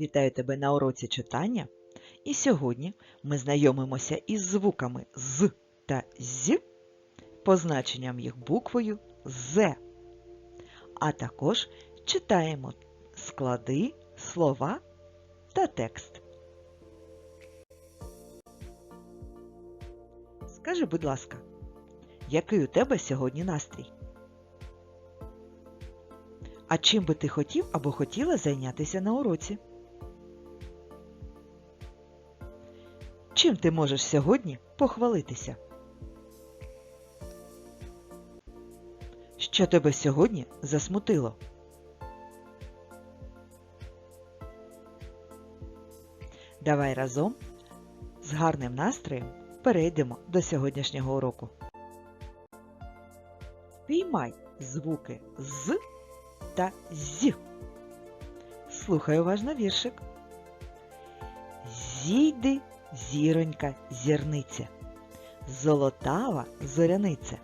Вітаю тебе на уроці читання. І сьогодні ми знайомимося із звуками з та з, позначенням їх буквою З. А також читаємо склади, слова та текст. Скажи, будь ласка, який у тебе сьогодні настрій? А чим би ти хотів або хотіла зайнятися на уроці? Чим ти можеш сьогодні похвалитися? Що тебе сьогодні засмутило? Давай разом з гарним настроєм перейдемо до сьогоднішнього уроку. Піймай звуки з та з. Слухай уважно віршик. Зійди, зіронька, зірниця, золотава зоряниця.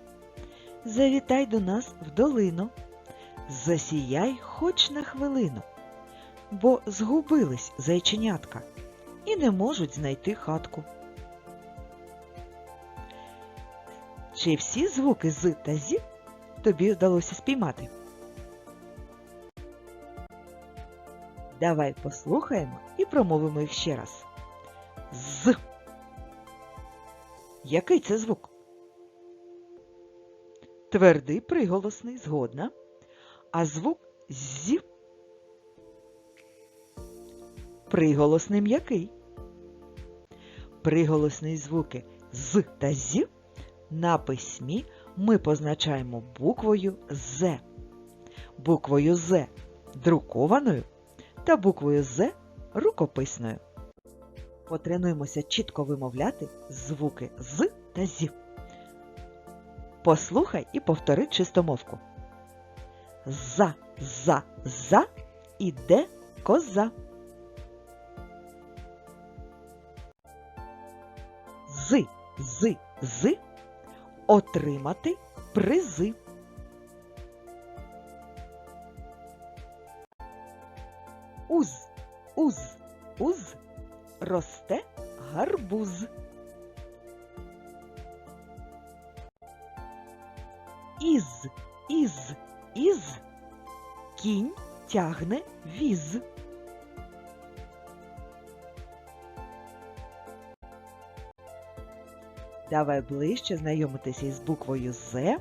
Завітай до нас в долину, засіяй хоч на хвилину, бо згубились зайченятка і не можуть знайти хатку. Чи всі звуки з та зі тобі вдалося спіймати? Давай послухаємо і промовимо їх ще раз. З. Який це звук? Твердий приголосний згодна. А звук з. Приголосний м'який. Приголосні звуки з та з на письмі ми позначаємо буквою З. Буквою З друкованою та буквою З рукописною. Потренуємося чітко вимовляти звуки з та зі. Послухай і повтори чистомовку. За, за, за іде коза. З, з, з отримати призи. Уз, уз, уз росте гарбуз. Із, із, із кінь тягне віз. Давай ближче знайомитися із буквою З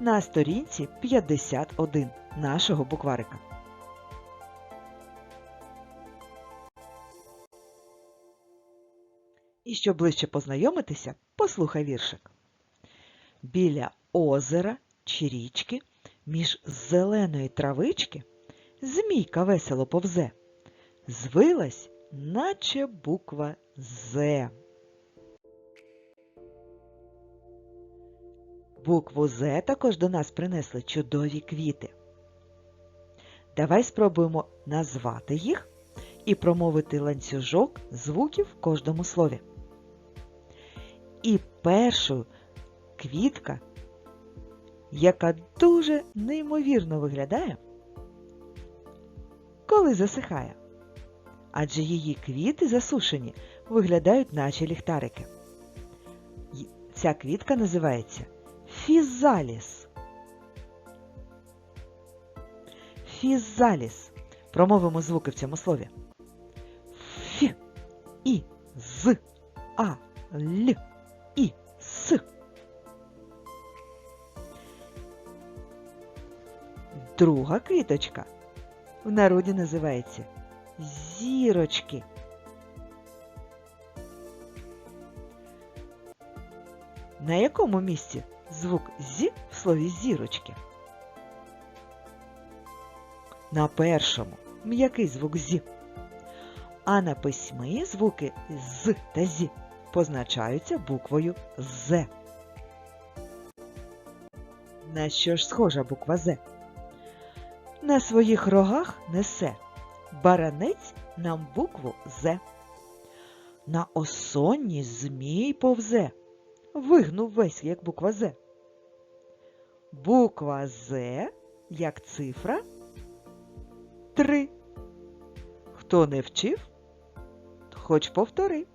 на сторінці 51 нашого букварика. І щоб ближче познайомитися, послухай віршик. Біля озера чи річки, між зеленої травички, змійка весело повзе, звилась, наче буква З. Букву З також до нас принесли чудові квіти. Давай спробуємо назвати їх і промовити ланцюжок звуків в кожному слові. І першою квітка, яка дуже неймовірно виглядає, коли засихає. Адже її квіти засушені виглядають наче ліхтарики. Ця квітка називається фізаліс. Фізаліс. Промовимо звуки в цьому слові. Ф, І, З, А, Л, І, С. Друга квіточка в народі називається зірочки. На якому місці звук зі в слові зірочки? На першому м'який звук зі. А на письмі звуки з та зі позначаються буквою З. На що ж схожа буква З? На своїх рогах несе баранець нам букву З. На осонні змій повзе. Вигнув весь, як буква З. Буква З, як цифра 3. Хто не вчив, хоч повтори.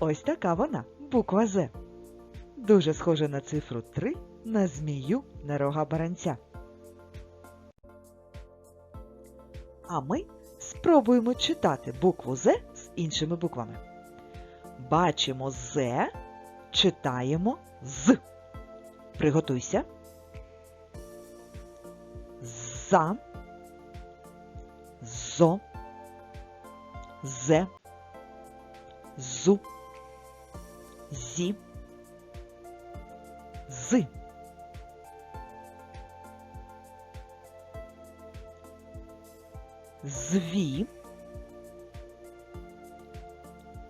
Ось така вона, буква З. Дуже схожа на цифру 3, на змію, на рога баранця. А ми спробуємо читати букву З з іншими буквами. Бачимо З, читаємо з. Приготуйся. За, зо, зе, зу, зі, з. Зві,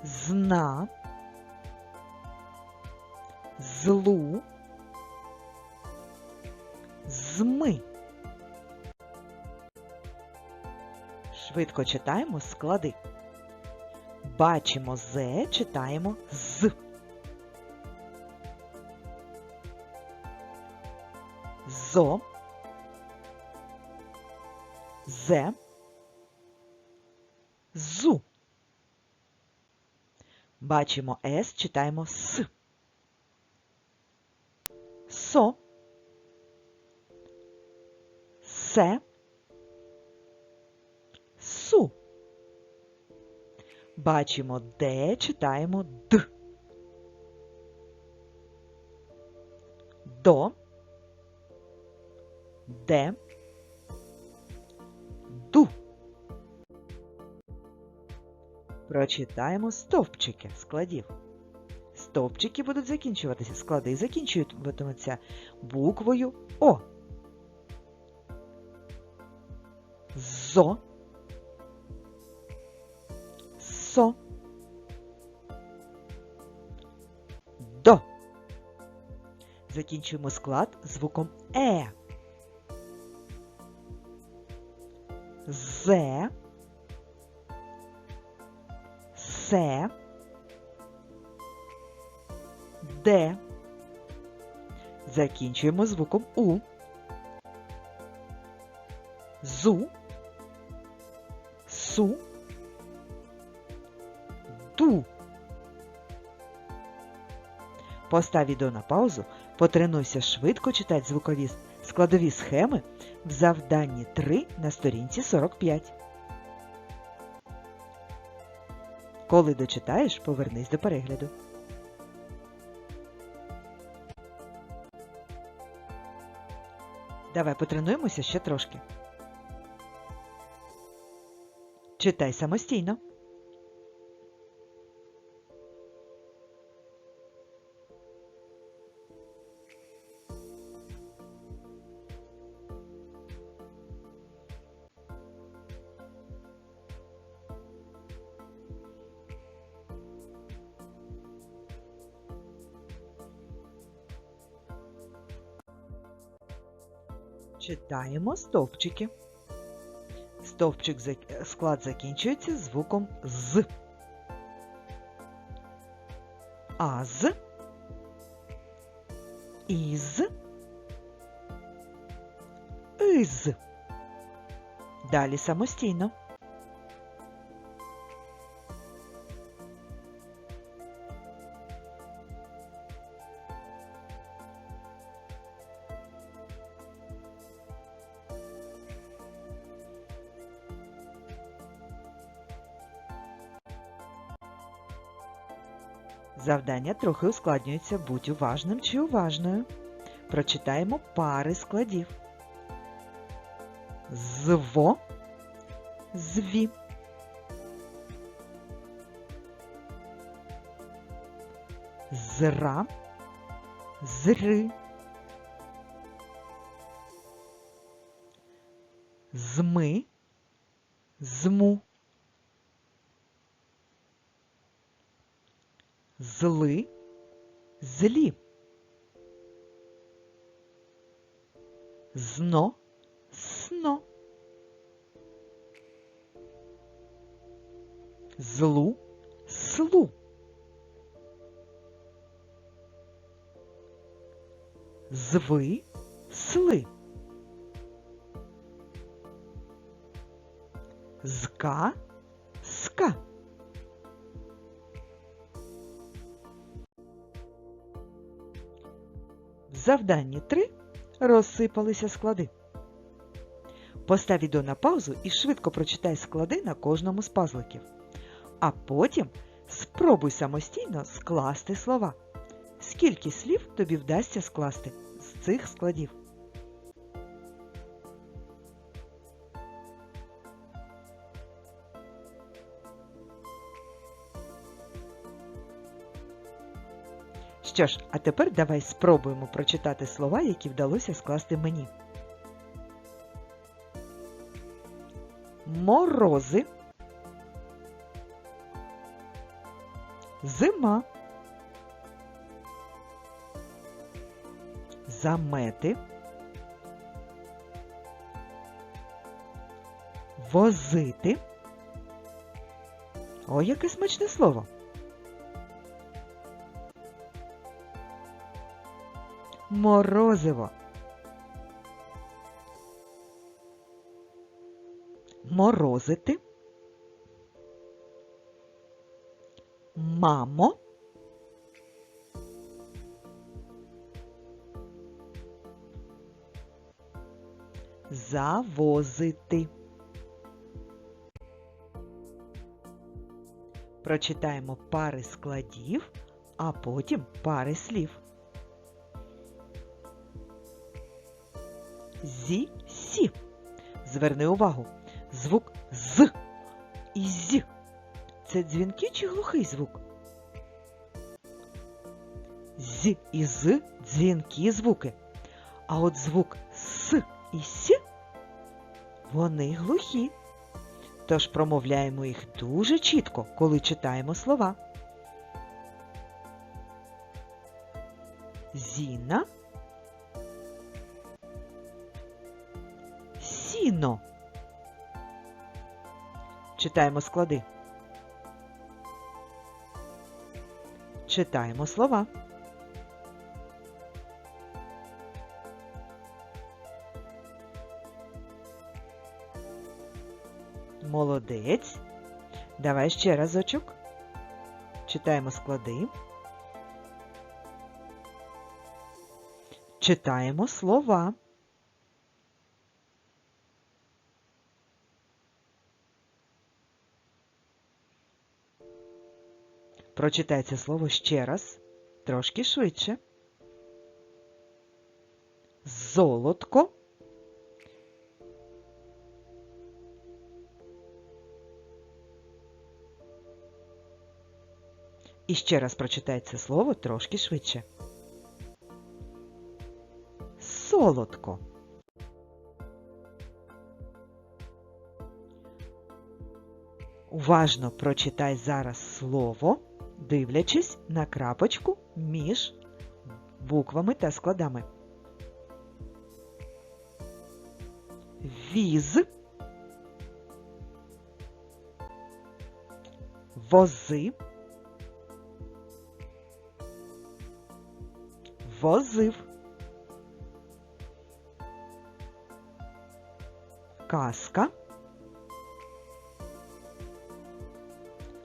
зна, злу, зми. Швидко читаємо склади. Бачимо з, читаємо з. Зо. Зе. Зу. Бачимо С, читаємо С. Со. Се. Су. Бачимо Д, читаємо Д. До. Де. Ду. Прочитаємо стовпчики складів. Стовпчики будуть закінчуватися. Склади закінчуватимуться буквою О. Зо. Со. До. Закінчуємо склад звуком Е. Зе. Се. Де. Закінчуємо звуком У. Зу. Су. Ду. Постав відео на паузу, потренуйся швидко читати звукові складові схеми в завданні 3 на сторінці 45. Коли дочитаєш, повернись до перегляду. Давай потренуємося ще трошки. Читай самостійно. Читаємо стовпчики. Стовпчик склад закінчується звуком з. Аз. Із. із. Далі самостійно. Завдання трохи ускладнюється. Будь уважним чи уважною. Прочитаємо пари складів. Зво, зві. Зра, зри. Зми, зму. Зли, злі. Зно, сно. Злу, слу. Зви, сли. зка, ска. Завданні 3 розсипалися склади. Постав відео на паузу і швидко прочитай склади на кожному з пазликів. А потім спробуй самостійно скласти слова. Скільки слів тобі вдасться скласти з цих складів? Що ж, а тепер давай спробуємо прочитати слова, які вдалося скласти мені. Морози. Зима. Замети. Возити. О, яке смачне слово. Морозиво. Морозити. Мамо. Завозити. Прочитаємо пари складів, а потім пари слів. Зі, сі. Зверни увагу. Звук з і з. Це дзвінкий чи глухий звук? З і з дзвінкі звуки. А от звук с і с вони глухі. Тож промовляємо їх дуже чітко, коли читаємо слова. Зіна. Сіно. Читаємо склади. Читаємо слова. Молодець. Давай ще разочок. Читаємо склади. Читаємо слова. Прочитай це слово ще раз, трошки швидше. Золотко. І ще раз прочитай це слово трошки швидше. Солодко. Уважно прочитай зараз слово, дивлячись на крапочку між буквами та складами. Віз. Вози. Возив. Казка.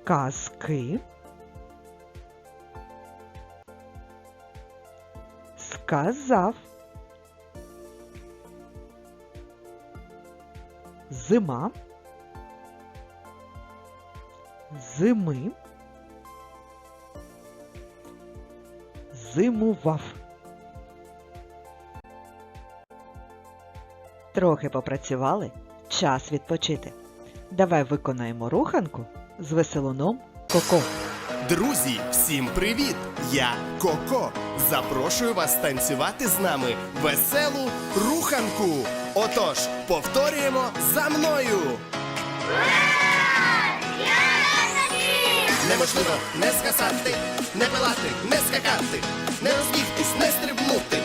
Казки. Сказав. Зима. Зими. Зимував. Трохи попрацювали. Час відпочити. Давай виконаємо руханку з веселуном Коко. Друзі, всім привіт! Я Коко. Запрошую вас танцювати з нами веселу руханку. Отож, повторюємо за мною. Неможливо не скасати, не пилати, не скакати, не розбігтись, не стрибнути,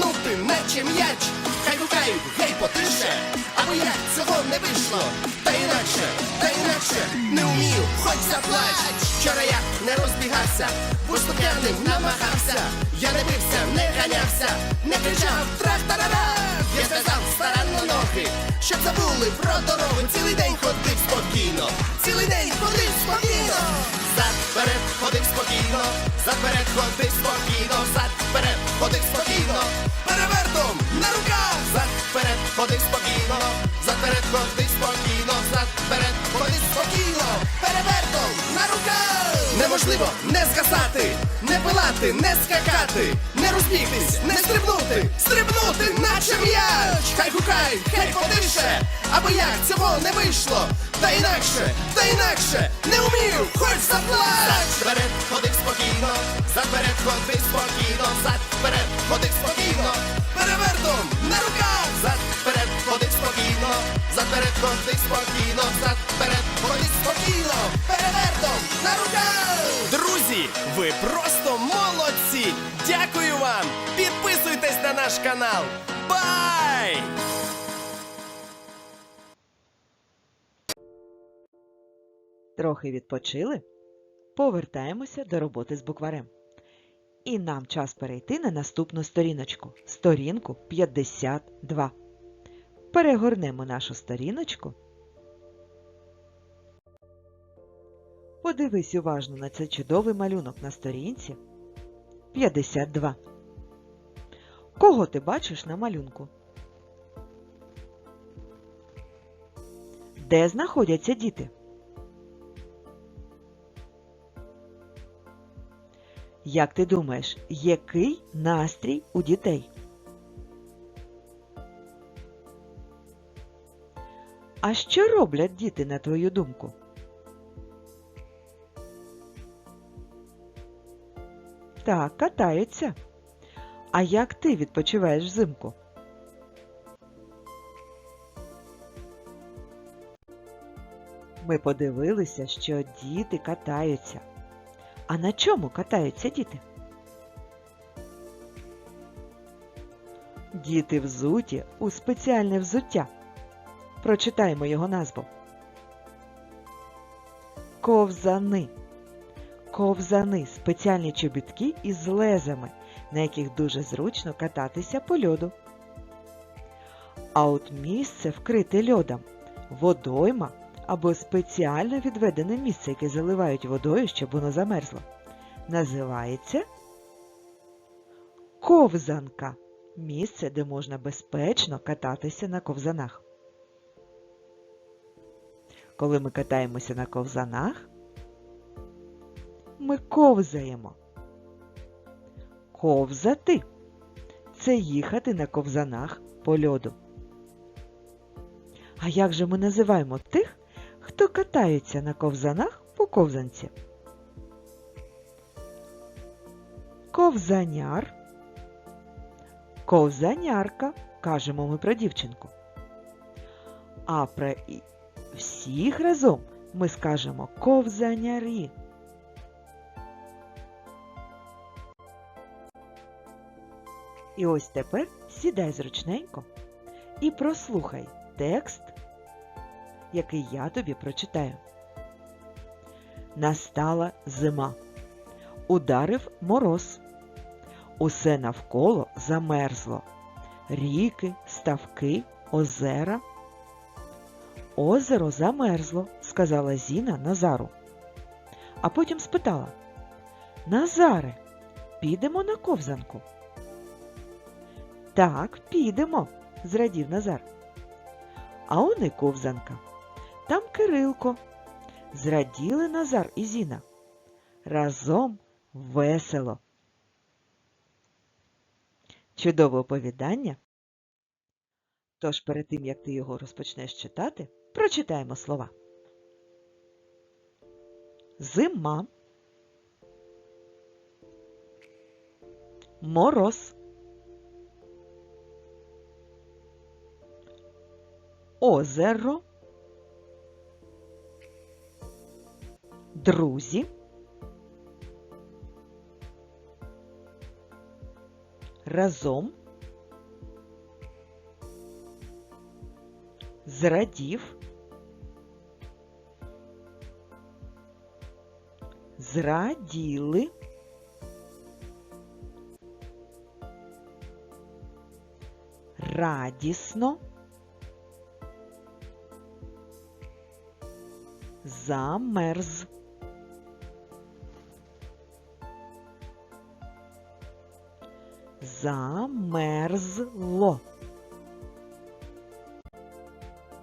Метнути меч і м'яч, хай гукають, гей потише, або як цього не вийшло, та інакше, та інакше не умію, хоч заплач. Вчора я не розбігався, пусто п'яним намагався, я не бився, не ганявся, не кричав трах-тарара Я сказав старанно ноги, щоб забули про дорогу. Цілий день ходив спокійно, цілий день ходив спокійно. Взад, вперед, ходив спокійно, заперед ходив спокійно, Взад, вперед, ходив спокійно, перевертом на руках, Взад, вперед, ходив спокійно, заперед ходив спокійно, Взад, вперед, ходив спокійно, перевертом на руках. Неможливо не згасати, не пилати, не скакати, не розбігтись, не стрибнути, стрибнути, наче м'яч. Хай гукай, хай подише, або як цього не вийшло. Та інакше, та інакше, не умів, хоч заплач. Вперед, ходи спокійно, зад вперед, ходи спокійно, зад вперед, ходи спокійно, перевертом на руках, вперед, ходи спокійно, зад вперед, ходи спокійно, перевертом на руках. Друзі, ви просто молодці! Дякую вам! Підписуйтесь на наш канал. Бай! Трохи відпочили? Повертаємося до роботи з букварем. І нам час перейти на наступну сторіночку. Сторінку 52. Перегорнемо нашу сторіночку. Подивись уважно на цей чудовий малюнок на сторінці 52. Кого ти бачиш на малюнку? Де знаходяться діти? Як ти думаєш, який настрій у дітей? А що роблять діти, на твою думку? Так, катаються. А як ти відпочиваєш взимку? Ми подивилися, що діти катаються. А на чому катаються діти? Діти взуті у спеціальне взуття. Прочитаємо його назву. Ковзани. Ковзани спеціальні чобітки із лезами, на яких дуже зручно кататися по льоду. А от місце вкрите льодом, водойма або спеціально відведене місце, яке заливають водою, щоб воно замерзло, називається ковзанка. Місце, де можна безпечно кататися на ковзанах. Коли ми катаємося на ковзанах, ми ковзаємо. Ковзати це їхати на ковзанах по льоду. А як же ми називаємо тих, хто катається на ковзанах по ковзанці? Ковзаняр. Ковзанярка, кажемо ми про дівчинку. А про всіх разом ми скажемо ковзанярі. І ось тепер сідай зручненько і прослухай текст, який я тобі прочитаю. Настала зима. Ударив мороз. Усе навколо замерзло. Ріки, ставки, озера. Озеро замерзло, сказала Зіна Назару. А потім спитала Назаре, підемо на ковзанку? Так, підемо, зрадів Назар. А он і ковзанка. Там Кирилко. Зраділи Назар і Зіна. Разом весело. Чудове оповідання. Тож перед тим, як ти його розпочнеш читати, прочитаємо слова. Зима. Мороз. Озеро. Друзі. Разом. Зрадів. Зраділи. Радісно. Замерз. Замерзло.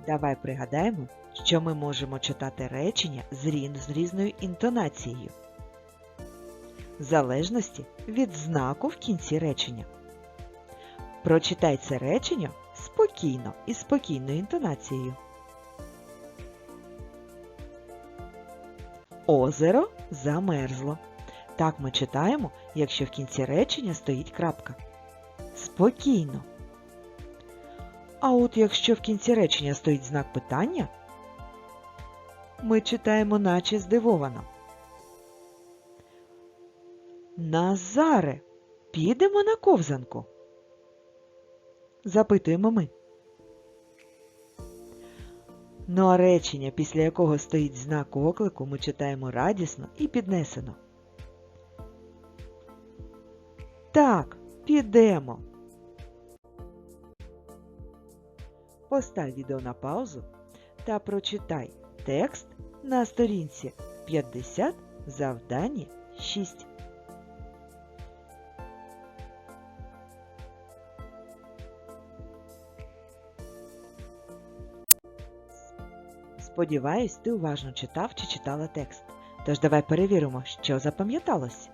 Давай пригадаємо, що ми можемо читати речення з різною інтонацією. В залежності від знаку в кінці речення. Прочитай це речення спокійно і спокійною інтонацією. Озеро замерзло. Так ми читаємо, якщо в кінці речення стоїть крапка. Спокійно. А от якщо в кінці речення стоїть знак питання, ми читаємо наче здивовано. Назаре, підемо на ковзанку? Запитуємо ми. Ну а речення, після якого стоїть знак оклику, ми читаємо радісно і піднесено. Так, підемо. Постав відео на паузу та прочитай текст на сторінці 50 завдання 6. Сподіваюсь, ти уважно читав чи читала текст. Тож давай перевіримо, що запам'яталось.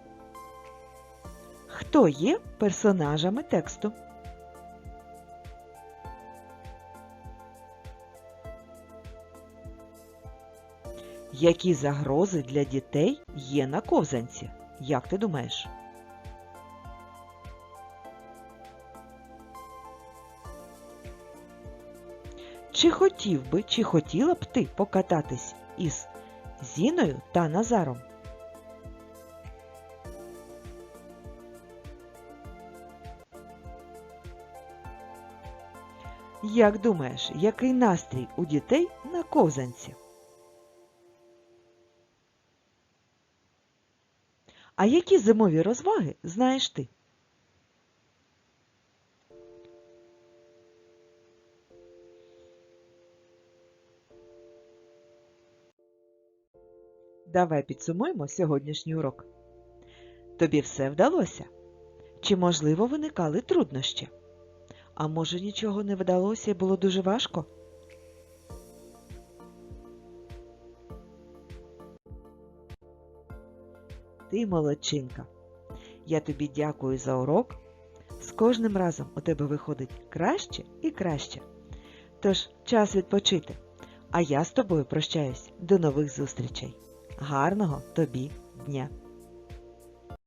Хто є персонажами тексту? Які загрози для дітей є на ковзанці? Як ти думаєш? Чи хотів би, чи хотіла б ти покататись із Зіною та Назаром? Як думаєш, який настрій у дітей на ковзанці? А які зимові розваги знаєш ти? Давай підсумуємо сьогоднішній урок. Тобі все вдалося? Чи, можливо, виникали труднощі? А може нічого не вдалося і було дуже важко? Ти молодчинка. Я тобі дякую за урок. З кожним разом у тебе виходить краще і краще. Тож час відпочити. А я з тобою прощаюсь. До нових зустрічей. Гарного тобі дня!